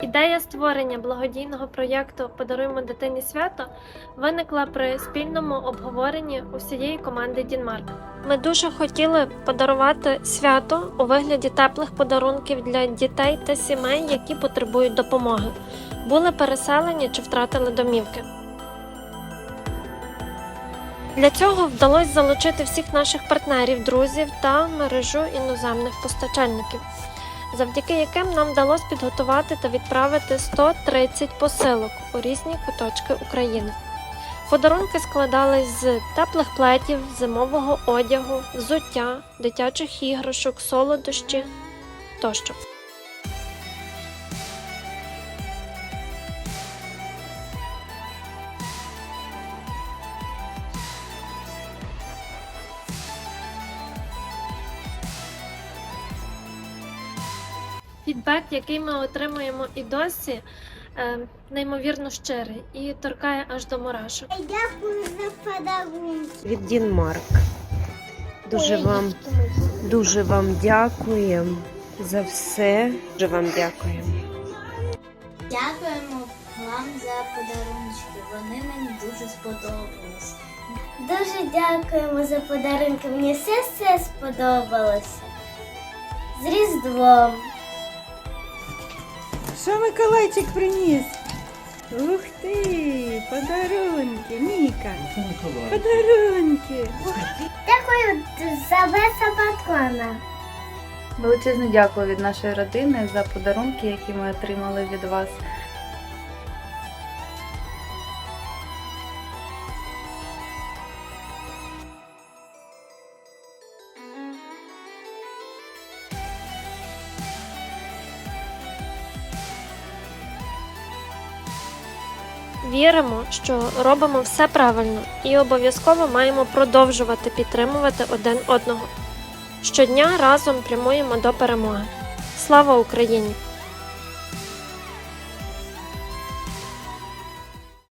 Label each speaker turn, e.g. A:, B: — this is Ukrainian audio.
A: Ідея створення благодійного проєкту Подаруємо дитині свято виникла при спільному обговоренні усієї команди Дінмарк. Ми дуже хотіли подарувати свято у вигляді теплих подарунків для дітей та сімей, які потребують допомоги, були переселені чи втратили домівки. Для цього вдалося залучити всіх наших партнерів, друзів та мережу іноземних постачальників завдяки яким нам вдалося підготувати та відправити 130 посилок у різні куточки України. Подарунки складались з теплих плетів, зимового одягу, взуття, дитячих іграшок, солодощі тощо. Фідбек, який ми отримуємо і досі, е, неймовірно щирий і торкає аж до мурашок.
B: Дякую за подарунки.
C: від Дінмарк. Дуже вам, дуже вам дякуємо за все. Дуже вам дякуємо.
B: Дякуємо вам за подарунки. Вони мені дуже сподобались. Дуже дякуємо за подарунки. Мені все все сподобалося. З Різдвом.
D: Що Миколайчик приніс? Ух ти! Подарунки, Міка! Подарунки!
B: Дякую за веса патрона.
E: Величезне дякую від нашої родини за подарунки, які ми отримали від вас.
A: Віримо, що робимо все правильно і обов'язково маємо продовжувати підтримувати один одного. Щодня разом прямуємо до перемоги. Слава Україні!